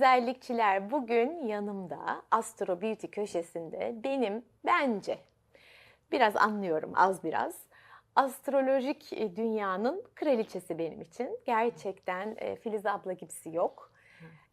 güzellikçiler bugün yanımda Astro Beauty köşesinde benim bence biraz anlıyorum az biraz astrolojik e, dünyanın kraliçesi benim için. Gerçekten e, Filiz abla gibisi yok.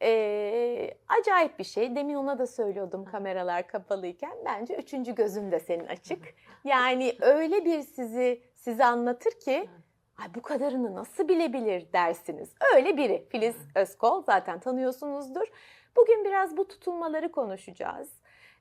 E, acayip bir şey. Demin ona da söylüyordum kameralar kapalıyken. Bence üçüncü gözün de senin açık. Yani öyle bir sizi size anlatır ki Ay bu kadarını nasıl bilebilir dersiniz. Öyle biri. Filiz Özkol zaten tanıyorsunuzdur. Bugün biraz bu tutulmaları konuşacağız.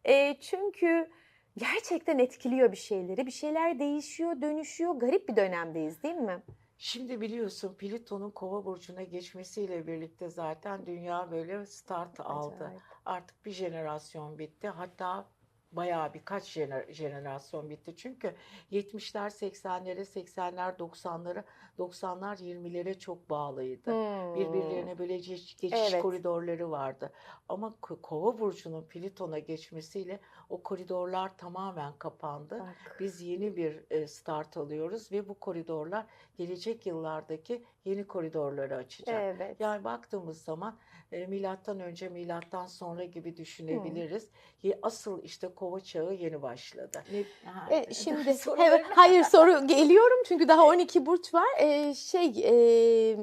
E, çünkü gerçekten etkiliyor bir şeyleri. Bir şeyler değişiyor, dönüşüyor. Garip bir dönemdeyiz değil mi? Şimdi biliyorsun Plüton'un Kova burcuna geçmesiyle birlikte zaten dünya böyle start aldı. Acayip. Artık bir jenerasyon bitti. Hatta bayağı birkaç jener- jenerasyon bitti. Çünkü 70'ler 80'lere, 80'ler 90'lara, 90'lar 20'lere çok bağlıydı. Hmm. Birbirlerine böyle geç- geçiş Evet. koridorları vardı. Ama Ko- Kova burcunun Plüton'a geçmesiyle o koridorlar tamamen kapandı. Bak. Biz yeni bir e, start alıyoruz ve bu koridorlar gelecek yıllardaki yeni koridorları açacak. Evet. Yani baktığımız zaman e, milattan önce milattan sonra gibi düşünebiliriz. Ye- Asıl işte kova çağı yeni başladı. Ne- Ha, E, şimdi evet, hayır soru geliyorum çünkü daha 12 burç var. E, şey e,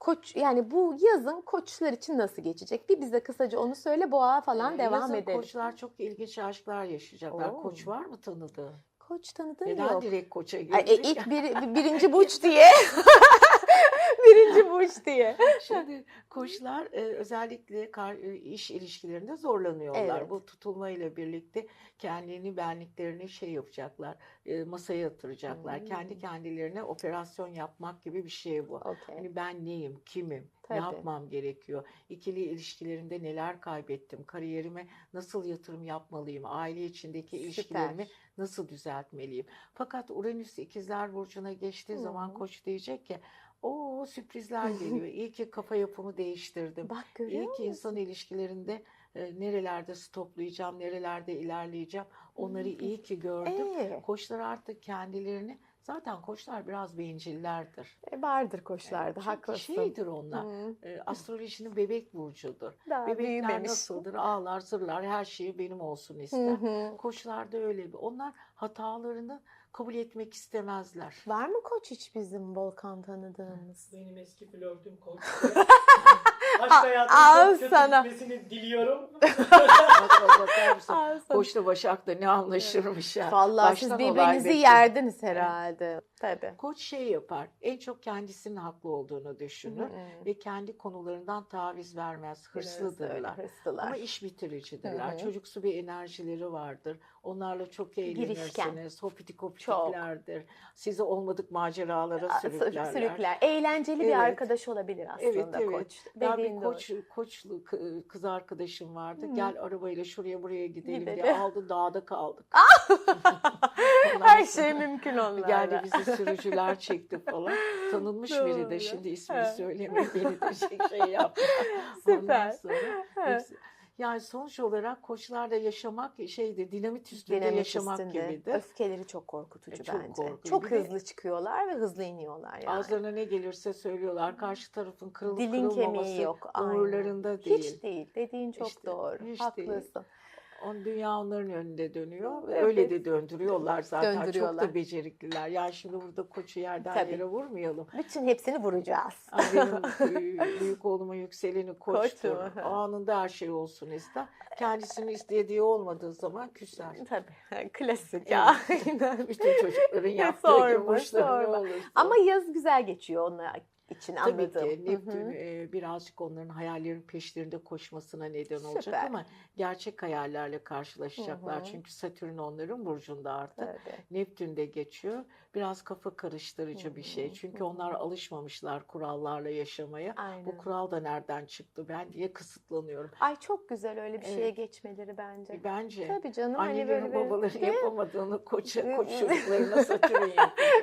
koç yani bu yazın koçlar için nasıl geçecek? Bir bize kısaca onu söyle boğa falan E, devam yazın edelim. koçlar çok ilginç aşklar yaşayacaklar. Oo. Koç var mı tanıdığın? Koç tanıdığın Neden yok. direkt koça Ay, girdik? e, ilk bir, birinci burç diye. birinci burç diye. Şimdi koçlar e, özellikle kar- e, iş ilişkilerinde zorlanıyorlar. Evet. Bu tutulma ile birlikte kendini benliklerini şey yapacaklar, e, masaya yatıracaklar. Hmm. Kendi kendilerine operasyon yapmak gibi bir şey bu. Okey. Hani ben neyim, kimim, Tabii. ne yapmam gerekiyor? İkili ilişkilerimde neler kaybettim? Kariyerime nasıl yatırım yapmalıyım? Aile içindeki ilişkilerimi Süper. nasıl düzeltmeliyim? Fakat Uranüs ikizler burcuna geçtiği zaman Hı. koç diyecek ki o sürprizler geliyor. İyi ki kafa yapımı değiştirdim. Bak görüyor İyi ki musun? insan ilişkilerinde e, nerelerde stoplayacağım, nerelerde ilerleyeceğim. Onları iyi ki gördüm. Ee, Koçlar artık kendilerini zaten koçlar biraz bencillerdir. e, vardır koçlarda Çünkü haklısın. şeydir onlar. Hı, e, astrolojinin bebek burcudur. Daha Bebekler büyümemiş. nasıldır? Ağlar, zırlar, her şeyi benim olsun Hı ister. hı. Koçlar da öyle. bir- Onlar hatalarını kabul etmek istemezler. Var mı koç hiç bizim Volkan tanıdığımız? Benim eski flörtüm koç. Aşk hayatının al çok kötü sana. gitmesini diliyorum. Koçla Başak da ne anlaşırmış ya. Vallahi siz Baştan olay birbirinizi yerdiniz herhalde. Tabii. Koç şey yapar. En çok kendisinin haklı olduğunu düşünür Hı. ve kendi konularından taviz vermez. Hırslıdırlar. Hırslılar. Ama iş bitiricidirler. Hı hı. Çocuksu bir enerjileri vardır. Onlarla çok eğlenirsiniz. Hopitikoptiklerdir. Sizi olmadık maceralara sürüklerler. Sürükler. Eğlenceli Evet. bir arkadaş olabilir aslında Evet, evet. koç. Dediğin bir doğru. koç, koçlu kı- kız arkadaşım vardı. Hı. Gel arabayla şuraya buraya gidelim diye Gidelim. aldı dağda kaldık. Ondan Her şey mümkün onlarla. Geldi bizi sürücüler çekti falan. Tanınmış biri Doğru. de şimdi ismini Evet. söyleme beni de şey, şey yaptı. Süper. Ondan sonra hepsi- yani sonuç olarak koçlarda yaşamak şeydi dinamit üstünde Dinamik yaşamak üstünde. gibidir. Öfkeleri çok korkutucu E, çok bence. korkutucu. Çok Bir de- hızlı çıkıyorlar ve hızlı iniyorlar yani. Ağızlarına ne gelirse söylüyorlar. Karşı tarafın kırılıp Dilin kırılmaması kemiği yok. aynen. umurlarında değil. Hiç değil. Dediğin çok İşte, doğru. hiç değil. On dünya onların önünde dönüyor. ve Evet. Öyle de döndürüyorlar zaten. Çok Döndürüyorlar. da becerikliler. Yani şimdi burada koçu yerden Tabii. yere vurmayalım. Bütün hepsini vuracağız. Ay benim e, büyük oğlumun yükseleni koçtur. Koç mu? Anında her şey olsun ister. Kendisinin istediği olmadığı zaman küser. Tabii. Klasik ya. Bütün çocukların yaptığı Sorma, gibi sorma. olursa. Ama yaz güzel geçiyor onlar için Tabii anladım. ki Hı Neptün e, birazcık onların hayallerin peşlerinde koşmasına neden olacak Süper. ama gerçek hayallerle karşılaşacaklar. Hı hı. Çünkü Satürn onların burcunda artık. Tabii. Neptün de geçiyor. Biraz kafa karıştırıcı bir şey. Çünkü onlar alışmamışlar kurallarla yaşamaya. Aynen. Bu kural da nereden çıktı ben diye kısıtlanıyorum. Ay çok güzel öyle bir şeye Evet. geçmeleri bence. E, Bence Tabii canım hani annelerin böyle babaların Değil mi? yapamadığını koça, koç çocuklarına Satürn.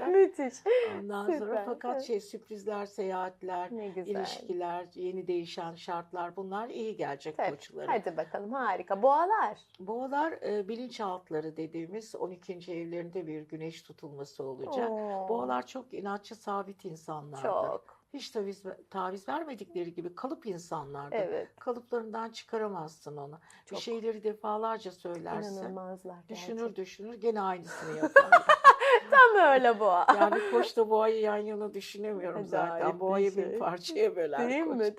Müthiş. Ondan Süper, sonra fakat şey sürprizler, seyahatler, ilişkiler, yeni değişen şartlar bunlar iyi gelecek Tabii. koçlara. Hadi bakalım harika. Boğalar. Boğalar e, bilinçaltları dediğimiz 12. evlerinde bir güneş tutulması olacak. Oo, Boğalar çok inatçı, sabit insanlardır. Çok. hiç taviz, taviz vermedikleri gibi kalıp insanlardı. Evet. Kalıplarından çıkaramazsın onu. Çok Bir şeyleri defalarca söylersin. inanılmazlar Düşünür gerçekten. düşünür gene aynısını yapar. Tam öyle bu. yani koçla boğayı yan yana düşünemiyorum zaten. bir Boğayı şey. bir parçaya böler Değil koç. mi?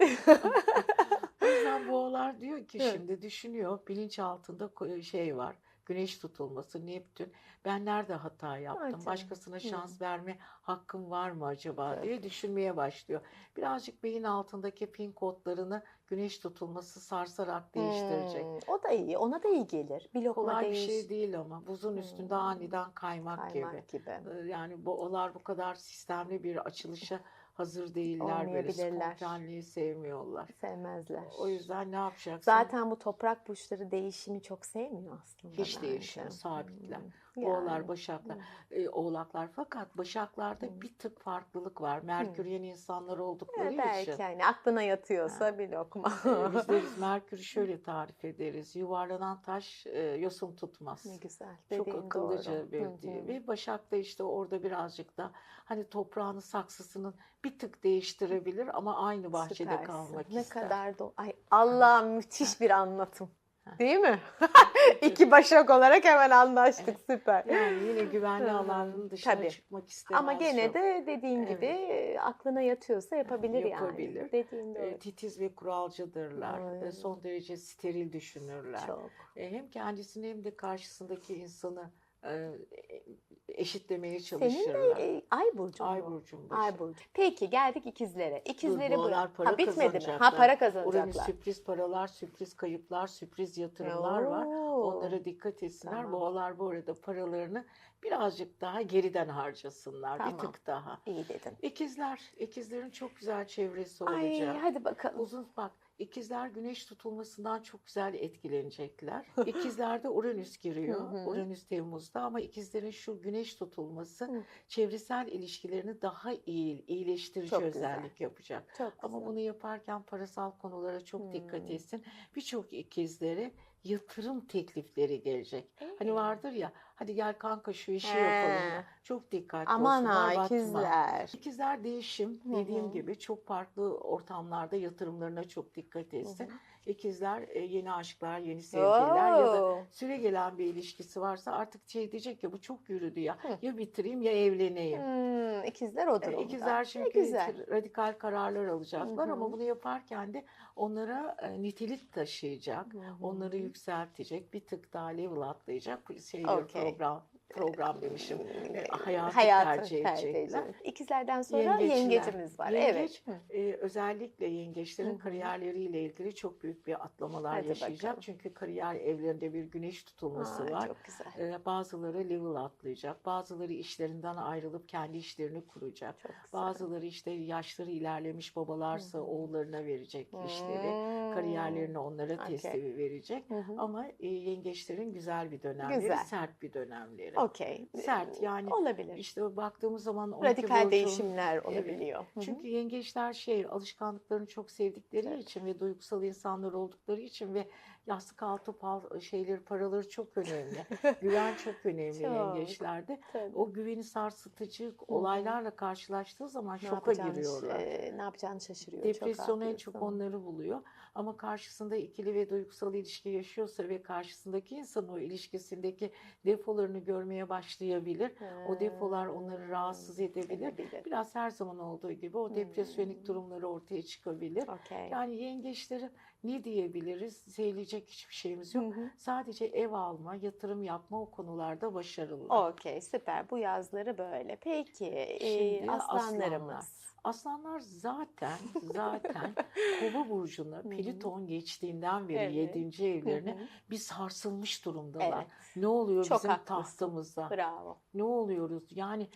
O yüzden boğalar diyor ki Evet. şimdi düşünüyor bilinç altında şey var. Güneş tutulması, Neptün. Ben nerede hata yaptım? canım. Başkasına Hı. şans verme hakkım var mı acaba Evet. diye düşünmeye başlıyor. Birazcık beyin altındaki pin kodlarını güneş tutulması sarsarak değiştirecek. Hmm, o da iyi. Ona da iyi gelir. Bir lokma Kolay bir değiş. şey değil ama buzun üstünde Hmm. aniden kaymak, gibi. Kaymak gibi. Ee, Yani boğalar bu kadar sistemli bir açılışa hazır değiller böyle spontaneliği sevmiyorlar. Sevmezler. O yüzden ne yapacaksın? Zaten bu toprak burçları değişimi çok sevmiyor aslında. Hiç bence. değişmiyor, sabitler. Hmm, Boğalar, yani. başaklar, Hı. e, oğlaklar. Fakat başaklarda Hı. bir tık farklılık var. Merküryen insanlar oldukları Evet, belki için. yani aklına yatıyorsa bir lokma. E, Biz deriz Merkür'ü şöyle tarif ederiz. Yuvarlanan taş e, yosun tutmaz. ne güzel. Çok dediğin akıllıca doğru. bir Hı diye. hı. Ve Başak da işte orada birazcık da hani toprağını saksısının bir tık değiştirebilir ama aynı bahçede Süpersin. kalmak ne ister. kadar da ay Allah müthiş bir anlatım. Değil mi? İki başak olarak hemen anlaştık. Süper. Yani yine güvenli alanının dışına Tabii. çıkmak istemez. Ama gene çok. de dediğin Evet. gibi aklına yatıyorsa yapabilir, Yapabilir. yani. Dediğin doğru. E, titiz ve kuralcıdırlar. E, Aynen. Son derece steril düşünürler. Çok. E, Hem kendisini hem de karşısındaki insanı e, eşitlemeye Senin çalışırlar. de e, ay burcu Ay mu? burcum başı. Ay burcu. Peki geldik ikizlere. İkizleri bu. boğalar para Ha bitmedi mi? Ha kazanacaklar. para Uranüs kazanacaklar. sürpriz paralar, sürpriz kayıplar, sürpriz yatırımlar var. Oo. Onlara dikkat etsinler. Tamam. Boğalar bu arada paralarını birazcık daha geriden harcasınlar. Tamam. Bir tık daha. İyi dedin. İkizler, ikizlerin çok güzel çevresi Ay olacak. hadi bakalım. Uzun bak ikizler güneş tutulmasından çok güzel etkilenecekler. İkizlerde Uranüs giriyor. Uranüs Temmuz'da ama ikizlerin şu güneş tutulması çevresel ilişkilerini daha iyi, iyileştirici Çok güzel. özellik yapacak. Çok Ama güzel. bunu yaparken parasal konulara çok dikkat etsin. Birçok ikizlere yatırım teklifleri gelecek. Hani Ee, vardır ya hadi gel kanka şu işi He. yapalım. Çok dikkatli Aman olsunlar, ha batma. ikizler. İkizler değişim Hı dediğim gibi çok farklı ortamlarda yatırımlarına çok dikkat etsin. Hı hı. İkizler e, yeni aşklar, yeni sevgililer ya da Oo. süre gelen bir ilişkisi varsa artık şey diyecek ya bu çok yürüdü ya. Hı. Ya bitireyim ya evleneyim. Hmm, ikizler o E, durumda. İkizler çünkü güzel. radikal kararlar alacaklar Hı hı. ama bunu yaparken de onlara e, nitelik taşıyacak. Hı hı. Onları yükseltecek, bir tık daha level atlayacak bir şeyler Okey. program program demişim. E, hayatı, Hayatı tercih tercih edecekler. edecek. İkizlerden sonra Yengeçler. yengecimiz var. Yengeç, Evet. Hı. e, özellikle yengeçlerin Hı hı. kariyerleriyle ilgili çok büyük bir atlamalar Hadi yaşayacak. bakalım. Çünkü kariyer evlerinde bir güneş tutulması Aa, var. Çok güzel. E, bazıları level atlayacak, bazıları işlerinden ayrılıp kendi işlerini kuracak. Çok güzel. Bazıları işte yaşları ilerlemiş babalarsa Hı hı. oğullarına verecek işleri. Hmm. Kariyerlerini onlara Okey. teslifi verecek. Hı hı. Ama e, yengeçlerin güzel bir dönemleri, Güzel. sert bir dönemleri. Okey. Sert, yani olabilir. İşte baktığımız zaman 12 Radikal burcu- değişimler olabiliyor. Hı. Çünkü yengeçler şey alışkanlıklarını çok sevdikleri Evet. için ve duygusal insanlar oldukları için ve yastık altı pal şeyleri paraları çok önemli. Güven çok önemli Çok. yengeçlerde. Tabii. O güveni sarsıtıcı olaylarla karşılaştığı zaman Ne şoka giriyorlar. e, ne yapacağını şaşırıyor. Depresyonu en haklısın. çok onları buluyor. Ama karşısında ikili ve duygusal ilişki yaşıyorsa ve karşısındaki insan o ilişkisindeki defolarını görmeye başlayabilir. O defolar onları rahatsız edebilir. Edebilir. Biraz her zaman olduğu gibi o depresyonik Hmm. durumları ortaya çıkabilir. Okey. Yani yengeçlerin ne diyebiliriz? Söyleyecek hiçbir şeyimiz yok. hı. Sadece ev alma, yatırım yapma o konularda başarılılar. Okey süper. Bu yazları böyle. Peki e, Şimdi aslanlarımız. Aslanlar zaten zaten Kova burcuna. Plüton geçtiğinden beri Evet. 7. Hı evlerine bir sarsılmış durumdalar. Evet. Ne oluyor Çok bizim haklısın. tahtımıza? Bravo. Ne oluyoruz? Yani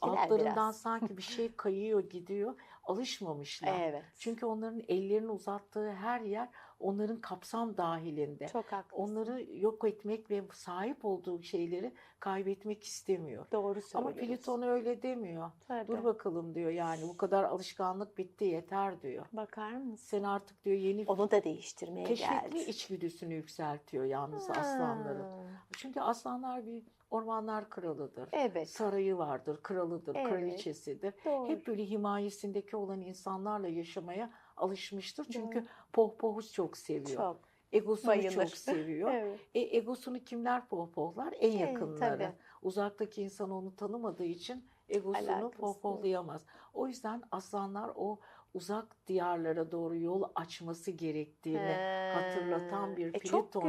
altlarından biraz. sanki bir şey kayıyor gidiyor. Alışmamışlar. Evet. Çünkü onların ellerini uzattığı her yer onların kapsam dahilinde. Çok haklısın. Onları yok etmek ve sahip olduğu şeyleri kaybetmek istemiyor. Doğru Ama söylüyorsun. Plüton öyle demiyor. Tabii. Dur bakalım diyor yani bu kadar alışkanlık bitti yeter diyor. Bakar mısın? Sen artık diyor yeni Onu da değiştirmeye keşfetli geldi. içgüdüsünü yükseltiyor yalnız aslanların. Ha, Çünkü aslanlar bir ormanlar kralıdır. Evet. Sarayı vardır, kralıdır, Evet. kraliçesidir. Doğru. Hep böyle himayesindeki olan insanlarla yaşamaya alışmıştır. Çünkü Doğru. pohpohu çok seviyor. Çok. Egosunu bayılır. çok seviyor. Evet. E, egosunu kimler pohpohlar? En Evet, yakınları. tabii. Uzaktaki insan onu tanımadığı için egosunu Alakası pohpohlayamaz. O yüzden aslanlar o uzak diyarlara doğru yol açması gerektiğini hatırlatan bir E,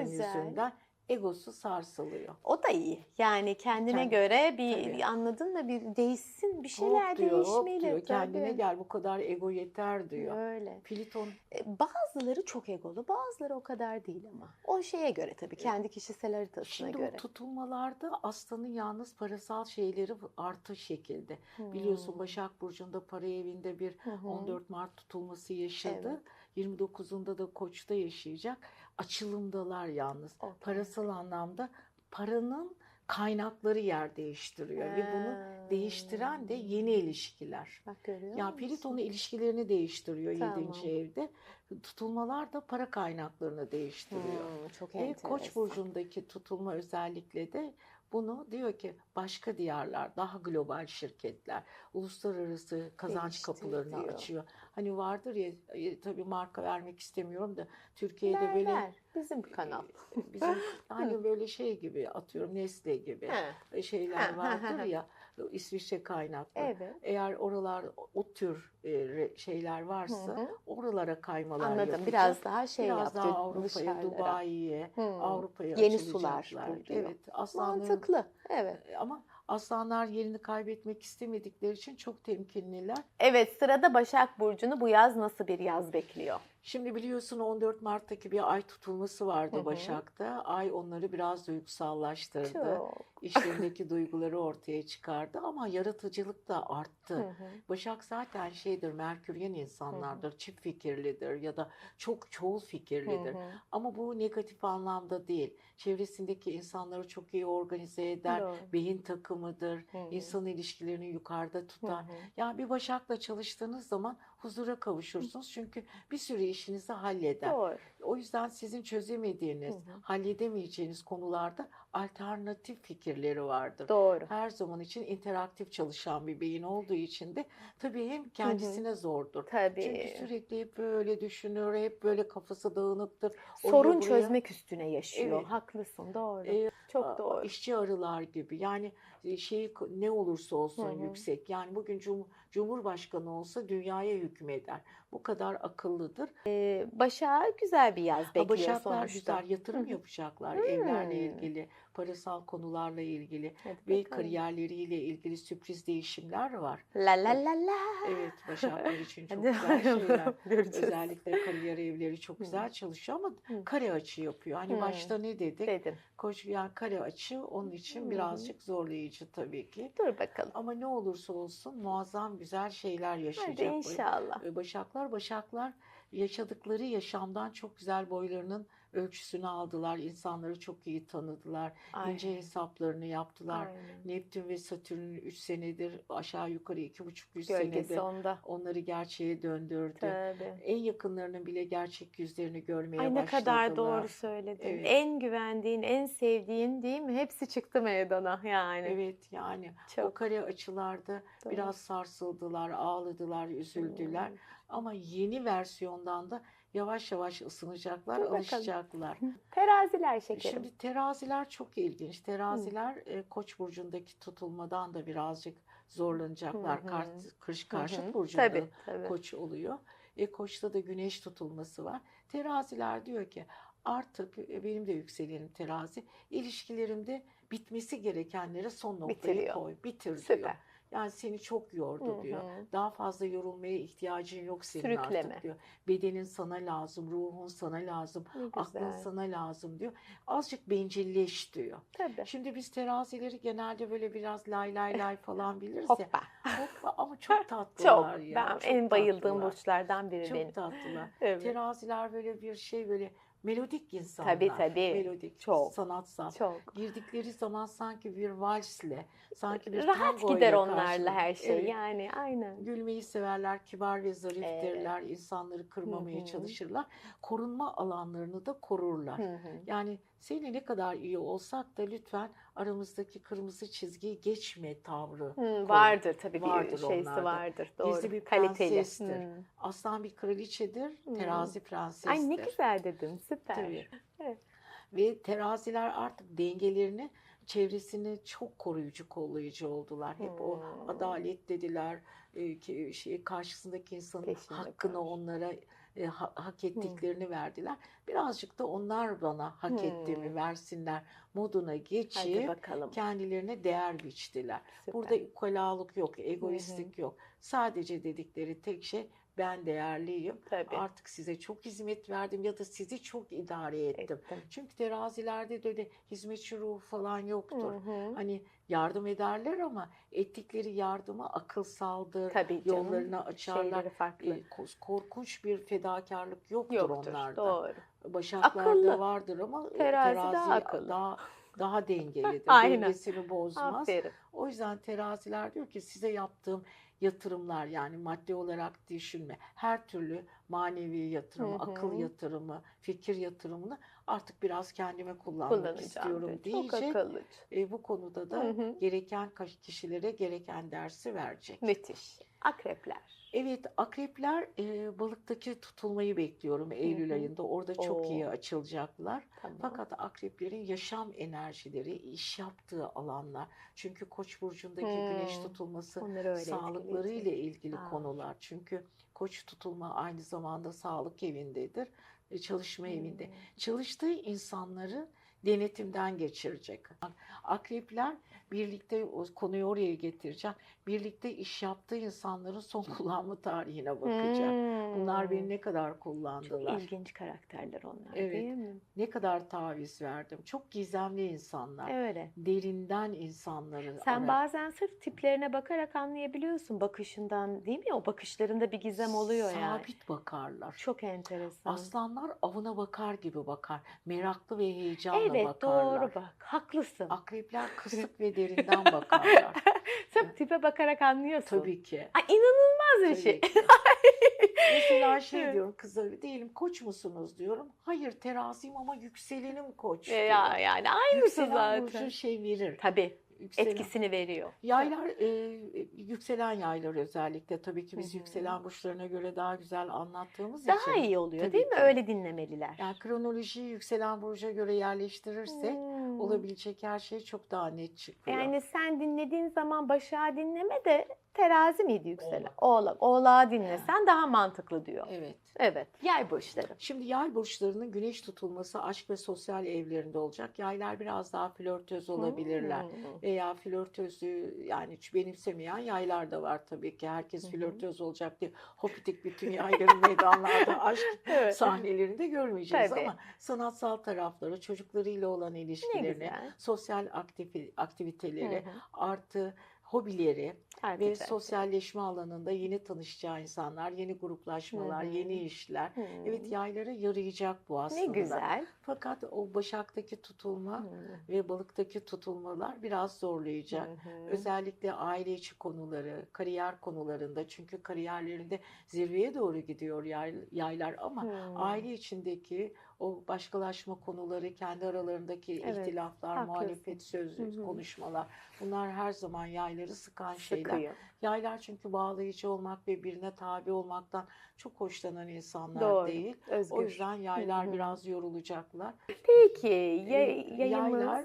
güzel. yüzünden egosu sarsılıyor. O da iyi. Yani kendine Kendi- göre bir tabii. anladın mı bir değişsin bir Hop şeyler diyor, hop değişmeli. diyor. Kendine tabii. gel bu kadar ego yeter diyor. Öyle. Plüton E, Bazıları çok egolu, bazıları o kadar değil ama. O şeye göre tabii, kendi kişisel haritasına Şimdi göre. o tutulmalarda aslanın yalnız parasal şeyleri artı şekilde. Biliyorsun Hmm. Başak Burcu'nda para evinde bir hı. 14 Mart tutulması yaşadı. Evet. 29'unda da Koç'ta yaşayacak. Açılımdalar yalnız. Okey. Parasal anlamda paranın kaynakları yer değiştiriyor ve bunu değiştiren de yeni ilişkiler. Bak görüyor Ya musun? Plüton'un ilişkilerini değiştiriyor Tamam. 7. evde. Tutulmalar da para kaynaklarını değiştiriyor. Hmm, çok Ve enteresan. Koç burcundaki tutulma özellikle de bunu diyor ki başka diyarlar, daha global şirketler, uluslararası kazanç Değiştir kapılarını diyor. açıyor. Hani vardır ya, e, tabii marka vermek istemiyorum da Türkiye'de Ver, böyle ver. bizim kanal. e, bizim hani böyle şey gibi atıyorum Nestle gibi He, e, şeyler vardır ya İsviçre kaynaklı. evet. Eğer oralar o tür e, şeyler varsa Hı hı. oralara kaymalar Anladım. yapacak. Biraz daha şey Biraz yaptı daha Avrupa'ya. Dubai'ye. Avrupa'ya Yeni sular. Evet, aslanların Mantıklı. Evet. ama aslanlar yerini kaybetmek istemedikleri için çok temkinliler. Evet sırada Başak Burcu'nu bu yaz nasıl bir yaz bekliyor? Şimdi biliyorsun 14 Mart'taki bir ay tutulması vardı Hı hı. Başak'ta. Ay onları biraz duygusallaştırdı. Çok. İşlerindeki duyguları ortaya çıkardı ama yaratıcılık da arttı. Hı hı. Başak zaten şeydir, Merküryen insanlardır, çift fikirlidir ya da çok çoğul fikirlidir. Hı hı. Ama bu negatif anlamda değil. Çevresindeki insanları çok iyi organize eder, Doğru. beyin takımıdır, Hı hı. insan ilişkilerini yukarıda tutar. hı. Yani bir başakla çalıştığınız zaman huzura kavuşursunuz. Çünkü bir sürü işinizi halleder. Doğru. O yüzden sizin çözemediğiniz, Hı hı. halledemeyeceğiniz konularda alternatif fikirleri vardır. Doğru. Her zaman için interaktif çalışan bir beyin olduğu için de tabii hem kendisine zordur. Tabii. Çünkü sürekli hep böyle düşünür, hep böyle kafası dağınıktır. Oraya Sorun buraya- çözmek üstüne yaşıyor. Evet. Haklısın. Doğru. Ee, Çok doğru. İşçi arılar gibi yani e, şey ne olursa olsun Hı hı. yüksek. Yani bugün cum- Cumhurbaşkanı olsa dünyaya hükmeder. Bu kadar akıllıdır. Ee, Başak'a güzel bir yaz bekliyor Başaklar sonuçta. güzel yatırım Hı hı. yapacaklar evlerle Hmm. ilgili, parasal konularla ilgili Hadi ve bakalım. kariyerleriyle ilgili sürpriz değişimler var. La la la la. Evet Başaklar için çok Hadi güzel şeyler. Özellikle kariyer evleri çok güzel çalışıyor ama Hı. kare açı yapıyor. Hani Hı. başta ne dedik? Dedim. Koç yani kare açı onun için Hı. birazcık zorlayıcı tabii ki. Dur bakalım. Ama ne olursa olsun muazzam güzel şeyler Hadi yaşayacak. bu- inşallah. e, Başaklar, Başaklar yaşadıkları yaşamdan çok güzel boylarının ölçüsünü aldılar. İnsanları çok iyi tanıdılar. Ay, ince hesaplarını yaptılar. aynen. Neptün ve Satürn'ün 3 senedir aşağı yukarı 2,5-3 Gölgesi senede onda. onları gerçeğe döndürdü. Tabii. En yakınlarının bile gerçek yüzlerini görmeye Ay ne başladılar. kadar doğru söyledin. Evet. En güvendiğin, en sevdiğin değil mi? Hepsi çıktı meydana yani. Evet yani o Çok kare açılarda doğru. biraz sarsıldılar, ağladılar, üzüldüler. Hmm. Ama yeni versiyondan da yavaş yavaş ısınacaklar, Dur alışacaklar. Teraziler şekerim. Şimdi teraziler çok ilginç. Teraziler e, Koç burcundaki tutulmadan da birazcık zorlanacaklar. Hı hı. Kart, kış karşıt hı. burcunda Tabii tabii. Koç oluyor. E, Koç'ta da güneş tutulması var. Teraziler diyor ki artık e, benim de yükselenim terazi. ilişkilerimde bitmesi gerekenlere son noktayı Bitiriyor. koy, bitir diyor. Süper. Yani seni çok yordu Hı diyor. Daha fazla yorulmaya ihtiyacın yok senin Sürükleme. artık diyor. Bedenin sana lazım, ruhun sana lazım, aklın sana lazım diyor. Azıcık bencilleş diyor. Tabii. Şimdi biz terazileri genelde böyle biraz lay lay lay falan biliriz ya. Hoppa. Hoppa ama çok Çok. tatlılar ya. Ben çok en bayıldığım burçlardan biri Çok benim. tatlılar. Evet. Teraziler böyle bir şey böyle melodik insanlar. Tabii, tabii. Melodik, Çok. sanatsal. Çok. Girdikleri zaman sanki bir valsle, sanki bir Rahat gider onlarla karşılık- her şey. Evet. Yani aynen. Gülmeyi severler, kibar ve zariftirler, insanları kırmamaya Hı hı. çalışırlar. Korunma alanlarını da korurlar. Hı hı. Yani seninle ne kadar iyi olsak da lütfen aramızdaki kırmızı çizgiyi geçme tavrı. Hı, vardır tabii Vardır bir şeysi onlarda. vardır. Doğru. Gizli bir Kaliteli. prensestir. Hı. Aslan bir kraliçedir, Hı. terazi prensestir. Ay ne güzel dedin. Süper. Tabii. Evet. Ve teraziler artık dengelerini, çevresini çok koruyucu, kollayıcı oldular. Hep o Hmm. adalet dediler, şey karşısındaki insanın Peşinde hakkını koş. onlara e, ha- hak ettiklerini verdiler. Birazcık da onlar bana hak Hmm. ettiğimi versinler moduna geçip kendilerine değer biçtiler. Süper. Burada ukalalık yok, egoistlik yok. Sadece dedikleri tek şey ben değerliyim. Tabii. Artık size çok hizmet verdim ya da sizi çok idare ettim. Ettim. Çünkü terazilerde de öyle hizmetçi ruhu falan yoktur. Hı hı. Hani yardım ederler ama ettikleri yardıma akılsaldır, Tabii canım. yollarını açarlar. Farklı. E, korkunç bir fedakarlık yoktur, Yoktur. onlarda. Doğru. Başaklarda Akıllı. vardır ama Terazi terazi daha akıllı. daha daha dengelidir. Aynen. Dengesini bozmaz. Aferin. O yüzden teraziler diyor ki size yaptığım yatırımlar yani maddi olarak düşünme. Her türlü manevi yatırımı, Hı hı. akıl yatırımı, fikir yatırımını artık biraz kendime kullanmak istiyorum diyor. diyecek. E, bu konuda da Hı hı. gereken kişilere gereken dersi verecek. Müthiş. Akrepler. Evet, akrepler e, balıktaki tutulmayı bekliyorum Eylül hı. ayında. Orada çok Oo. iyi açılacaklar. Tamam. Fakat akreplerin yaşam enerjileri, iş yaptığı alanlar. Çünkü Koç burcundaki Hmm. güneş tutulması Onları öyle sağlıkları ile ilgili Aa. konular. Çünkü Koç tutulma aynı zamanda sağlık evindedir, e, çalışma evinde. Hmm. Çalıştığı insanları denetimden geçirecek. Akrepler birlikte o konuyu oraya getireceğim. Birlikte iş yaptığı insanların son kullanma tarihine bakacak. Bunlar beni Hmm. ne kadar Çok kullandılar. ilginç karakterler onlar Evet. değil mi? Ne kadar taviz verdim. Çok gizemli insanlar. Öyle. Derinden insanları Sen arar. bazen sırf tiplerine bakarak anlayabiliyorsun bakışından değil mi? O bakışlarında bir gizem oluyor yani. Sabit bakarlar. Çok enteresan. Aslanlar avına bakar gibi bakar. Meraklı ve heyecanla evet bakarlar. doğru bak. Haklısın. Akrepler kısık ve derinden bakarlar. Sırf tipe bakarak anlıyorsun. Tabii ki. Ay inanılmaz bir şey. Mesela şey diyorum kıza diyelim koç musunuz diyorum. Hayır teraziyim ama yükselenim koç E, diyor. ya yani aynısı Yükselen zaten. burcu şey verir. Tabii Yükselen- etkisini veriyor. Yaylar, e, yükselen yaylar özellikle tabii ki biz Hı hı. yükselen burçlarına göre daha güzel anlattığımız için. Daha iyi oluyor değil mi? ki. Öyle dinlemeliler. Yani kronolojiyi yükselen burca göre yerleştirirsek Hmm. olabilecek her şey çok daha net çıkıyor. Yani sen dinlediğin zaman Başak'ı dinleme de terazi miydi yükselen? Oğlak. Oğlağı dinlesen daha mantıklı diyor. Evet. Evet. Yay burçları. Şimdi yay burçlarının güneş tutulması aşk ve sosyal evlerinde olacak. Yaylar biraz daha flörtöz olabilirler. Hmm. Veya flörtözü yani hiç benimsemeyen yaylar da var tabii ki. Herkes hı. flörtöz olacak diye hopitik bütün yayların meydanlarda aşk Evet. sahnelerinde görmeyeceğiz Tabii. ama sanatsal tarafları, çocuklarıyla olan ilişkilerini, sosyal aktifi- aktiviteleri, hı. artı hobileri ve Artacak. sosyalleşme alanında yeni tanışacağı insanlar, yeni gruplaşmalar, Hı hı. yeni işler. Hmm. Evet yaylara yarayacak bu aslında. Ne güzel. Fakat o başaktaki tutulma Hmm. ve balıktaki tutulmalar biraz zorlayacak. Hı hı. Özellikle aile içi konuları, kariyer konularında çünkü kariyerlerinde zirveye doğru gidiyor yay- yaylar ama Hmm. aile içindeki o başkalaşma konuları, kendi aralarındaki Evet, ihtilaflar, haklısın. muhalefet sözü, Hı hı. konuşmalar bunlar her zaman yayları sıkan şeyler. Yaylar çünkü bağlayıcı olmak ve birine tabi olmaktan çok hoşlanan insanlar Doğru. değil. Özgür. O yüzden yaylar Hı hı. biraz yorulacaklar. Peki Ee, yay, yayımız. Yaylar,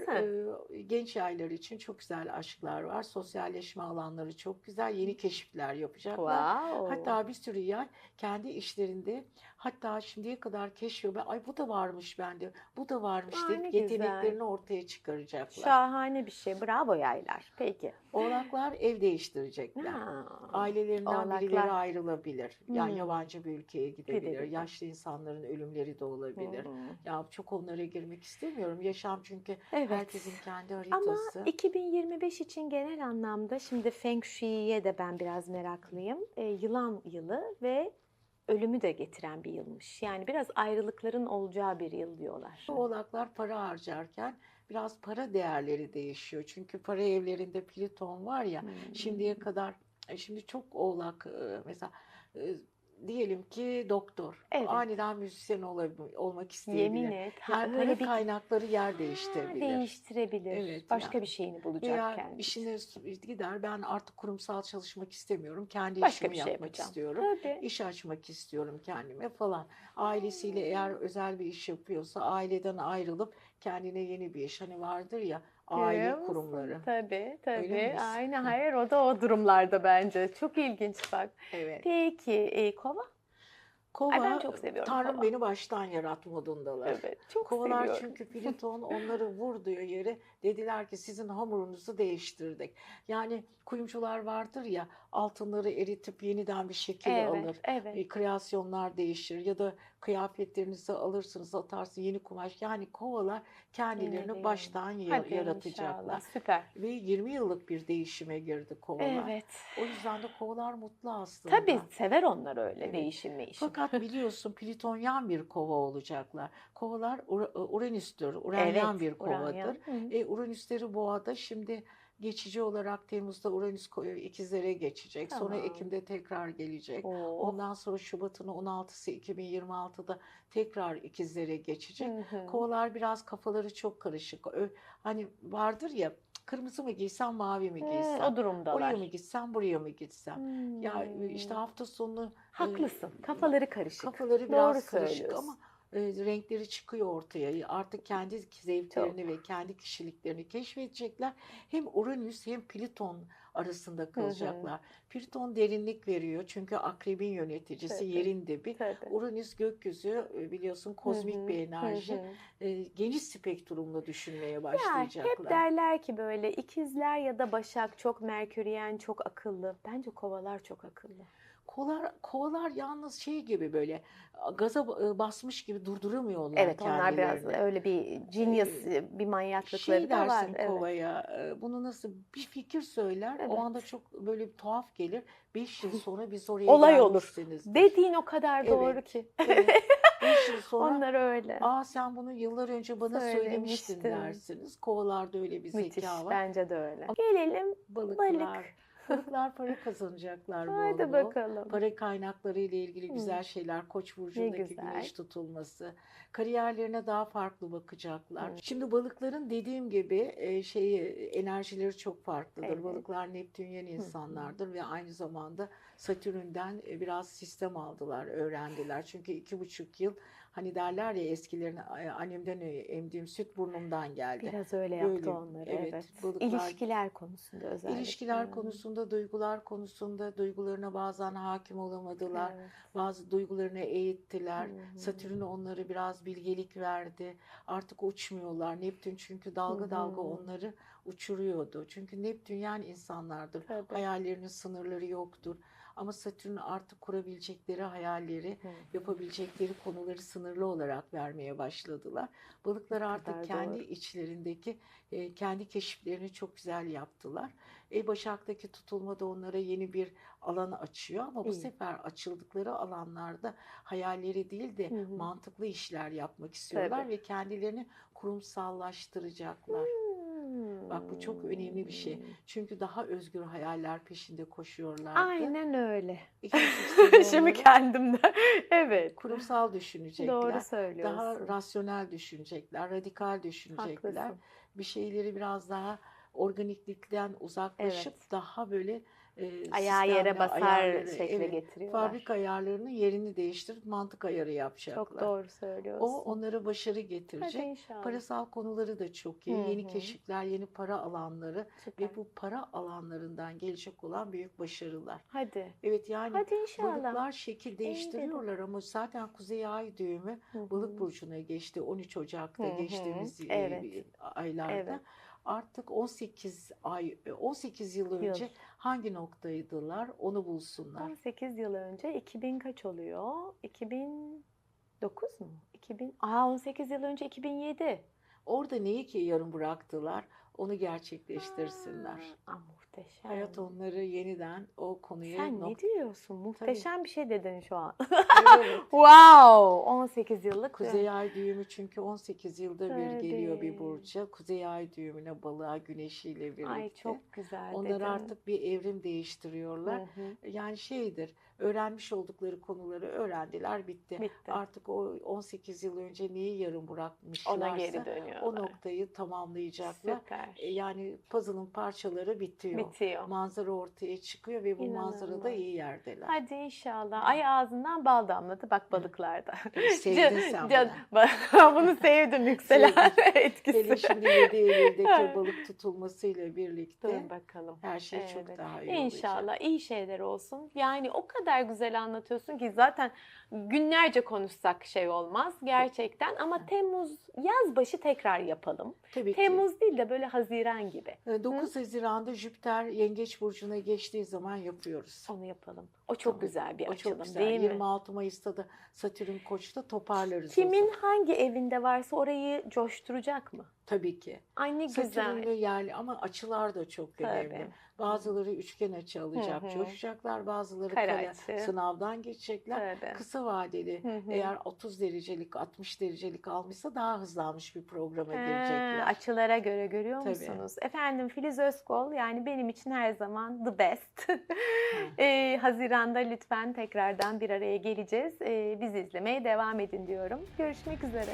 e, genç yaylar için çok güzel aşklar var. Sosyalleşme alanları çok güzel. Yeni keşifler yapacaklar. Wow. Hatta bir sürü yay kendi işlerinde hatta şimdiye kadar keşfediyor. Ay bu da varmış bende, bu da varmış Aa, deyip güzel. yeteneklerini ortaya çıkaracaklar. Şahane bir şey. Bravo yaylar. Peki. Oğlaklar ev değiştirecekler. Ha. Ailelerinden birileri Oğlaklar. ayrılabilir. Yani Hmm. yabancı bir ülkeye gidebilir. Gidebilir. Yaşlı insanların ölümleri de olabilir. Hı. Ya çok onlara girmek istemiyorum. Yaşam çünkü Evet. herkesin kendi Ama haritası. 2025 için genel anlamda şimdi Feng Shui'ye de ben biraz meraklıyım. Ee, yılan yılı ve ölümü de getiren bir yılmış. Yani biraz ayrılıkların olacağı bir yıl diyorlar. Oğlaklar para harcarken biraz para değerleri değişiyor. Çünkü para evlerinde Plüton var ya Hmm. şimdiye kadar e, şimdi çok oğlak e, mesela e, diyelim ki doktor Evet. aniden müzisyen olabil- olmak isteyebilir. Yemin et. Ha, Yani öyle bir kaynakları yer değiştirebilir. değiştirebilir. Evet, Başka yani. bir şeyini bulacak Veya kendisi. işine gider ben artık kurumsal çalışmak istemiyorum. Kendi Başka işimi bir şey yapmak yapacağım. istiyorum. Tabii. İş açmak istiyorum kendime falan. Ailesiyle eğer özel bir iş yapıyorsa aileden ayrılıp kendine yeni bir iş. Hani vardır ya aile musun? kurumları. Tabii tabii. Aynen. Hayır o da o durumlarda bence. Çok ilginç bak. Evet. Peki e, kova? Kova, Ay ben çok seviyorum Tanrım kova. beni baştan yarat modundalar. Evet. Çok Kovalar seviyorum. çünkü Plüton onları vur diyor yere. Dediler ki sizin hamurunuzu değiştirdik. Yani kuyumcular vardır ya altınları eritip yeniden bir şekil Evet, alır. evet. E, kreasyonlar değişir ya da kıyafetlerinizi alırsınız atarsın yeni kumaş. Yani kovalar kendilerini Yine baştan Hadi yaratacaklar. inşallah. Süper. Ve 20 yıllık bir değişime girdi kovalar. Evet. O yüzden de kovalar mutlu aslında. Tabii sever onlar öyle Evet. değişim değişim. Fakat biliyorsun Plütonyan bir kova olacaklar. Kovalar Ur- Uranüs'tür. Uranyan bir kovadır. Uranyan. Hı. E, Uranüsleri boğada şimdi geçici olarak Temmuz'da Uranüs ko- ikizlere geçecek. Sonra Tamam. Ekim'de tekrar gelecek. Oo. Ondan sonra Şubat'ın 16'sı 2026'da tekrar ikizlere geçecek. Hı hı. Kovalar biraz kafaları çok karışık. Hani vardır ya kırmızı mı giysem mavi mi giysem? o durumdalar. Oraya mı gitsem buraya mı gitsem? Ya Hmm. işte hafta sonu e, Haklısın. Kafaları karışık. Kafaları Doğru biraz karışık söylüyorsun. ama e, renkleri çıkıyor ortaya. Artık kendi zevklerini ve kendi kişiliklerini keşfedecekler. Hem Uranüs hem Plüton arasında kalacaklar. Plüton derinlik veriyor çünkü akrebin yöneticisi Tabii. yerin dibi. Tabii. Uranüs gökyüzü e, biliyorsun kozmik Hı hı, bir hı enerji. hı. E, geniş spektrumla düşünmeye Ya başlayacaklar. hep derler ki böyle ikizler ya da başak çok merküryen, çok akıllı. Bence kovalar çok akıllı. Kovalar, kovalar yalnız şey gibi böyle gaza basmış gibi durduramıyorlar Evet onlar biraz öyle bir genius, bir manyaklıkları şey da var. dersin Evet. kovaya bunu nasıl bir fikir söyler Evet. o anda çok böyle tuhaf gelir. Beş yıl sonra biz oraya Olay olur. Dediğin o kadar doğru Evet. ki. Evet. Beş yıl sonra Onlar öyle. aa sen bunu yıllar önce bana söylemiştin dersiniz. Kovalarda öyle bir Müthiş. zeka var. Bence de öyle. Gelelim Balıklar. balık. Balıklar para kazanacaklar bol Hadi bol. bakalım. Para kaynakları ile ilgili güzel şeyler. Koç burcundaki güzel. güneş tutulması. Kariyerlerine daha farklı bakacaklar. Hı. Şimdi balıkların dediğim gibi e, şeyi enerjileri çok farklıdır. Evet. Balıklar Neptünyen insanlardır ve aynı zamanda Satürn'den e, biraz sistem aldılar, öğrendiler. Çünkü iki buçuk yıl hani derler ya eskilerin e, annemden emdiğim süt burnumdan geldi. Biraz öyle yaptı Böyle, onları. evet, Evet. balıklar- İlişkiler konusunda özellikle. İlişkiler konusunda, duygular konusunda duygularına bazen hakim olamadılar. Evet. Bazı duygularını eğittiler. Satürn onları biraz bilgelik verdi. Artık uçmuyorlar. Neptün çünkü dalga dalga onları uçuruyordu. Çünkü Neptün yani insanlardır. Tabii. Hayallerinin sınırları yoktur. Ama Satürn artık kurabilecekleri hayalleri, Hı. yapabilecekleri konuları sınırlı olarak vermeye başladılar. Balıklar artık kadar kendi doğru. içlerindeki e, kendi keşiflerini çok güzel yaptılar. E Başak'taki tutulma da onlara yeni bir alan açıyor ama bu İyi. sefer açıldıkları alanlarda hayalleri değil de hı. mantıklı işler yapmak istiyorlar Tabii. ve kendilerini kurumsallaştıracaklar. Bak bu çok önemli bir şey. Çünkü daha özgür hayaller peşinde koşuyorlardı. Aynen öyle. Şimdi kendimden. evet. kurumsal düşünecekler. Doğru söylüyorsun. Daha rasyonel düşünecekler, radikal düşünecekler. Haklısın. Bir şeyleri biraz daha organiklikten uzaklaşıp Evet. daha böyle e, Ayağı yere basar ayarları, şekle evet, getiriyorlar. fabrika ayarlarının yerini değiştirip mantık ayarı yapacaklar. Çok doğru söylüyorsun. O onlara başarı Hadi getirecek. inşallah. Parasal konuları da çok iyi. Hı Yeni keşifler, yeni para alanları Süper. ve bu para alanlarından gelecek olan büyük başarılar. Hadi. Evet yani Hadi inşallah. balıklar şekil değiştiriyorlar ama zaten Kuzey Ay düğümü Hı hı. Balık burcuna geçti 13 Ocak'ta Hı hı, geçtiğimiz e, evet. aylarda. Evet. Artık 18 ay 18 yıl Yıl. önce hangi noktaydılar onu bulsunlar. 18 yıl önce 2000 kaç oluyor? 2009 mu? 2000 Aa 18 yıl önce 2007. Orada neyi ki yarım bıraktılar onu gerçekleştirsinler. Aa, muhteşem. Hayat onları yeniden o konuya Sen ne nok- diyorsun? Muhteşem bir şey dedin şu an. Evet. wow! 18 yıllık. Kuzey ay düğümü çünkü 18 yılda bir geliyor bir Tabii. burca. Kuzey ay düğümüne balığa güneşiyle birlikte. Ay çok güzel Onlar dedin. artık bir evrim değiştiriyorlar. Hı hı, Yani şeydir, öğrenmiş oldukları konuları öğrendiler, bitti. Bitti. Artık o 18 yıl önce neyi yarım bırakmışlarsa Ona geri dönüyorlar. o noktayı tamamlayacaklar. Süper. E, Yani puzzle'ın parçaları bitiyor. Bitiyor. Manzara ortaya çıkıyor ve bu manzarada İnanılmaz. iyi yerdeler. Hadi inşallah. Ay ağzından bal damladı bak balıklarda. Sevdin sen can- bunu. sevdim yükselen etkisi. şimdi 7 Eylül'deki balık tutulmasıyla birlikte Dur bakalım. her şey Evet. çok daha iyi olacak. İnşallah iyi şeyler olsun. Yani o kadar güzel anlatıyorsun ki zaten günlerce konuşsak şey olmaz gerçekten. Ama Temmuz yaz başı tekrar yapalım. Tabii ki. Temmuz değil de böyle Haziran gibi. E, 9 Haziran'da Jüpiter Yengeç Burcu'na geçtiği zaman yapıyoruz. Onu yapalım. O çok Tamam. güzel bir O açılım çok güzel. değil mi? 26 Mayıs'ta da Satürn Koç'ta toparlarız. Kimin hangi evinde varsa orayı coşturacak mı? Tabii ki. Ay ne güzel. Satürn'lü yerli ama açılar da çok önemli. Tabii. Bazıları üçgen açı alacak, Hı hı. coşacaklar. Bazıları Kare kare, açı. sınavdan geçecekler. Tabii. Kısa vadeli Hı hı. eğer 30 derecelik, 60 derecelik almışsa daha hızlanmış bir programa Ha, girecekler. açılara göre görüyor Tabii. musunuz? Efendim Filiz Özkol yani benim için her zaman the best. Ee, Haziran'da lütfen tekrardan bir araya geleceğiz. Ee, bizi izlemeye devam edin diyorum. Görüşmek üzere.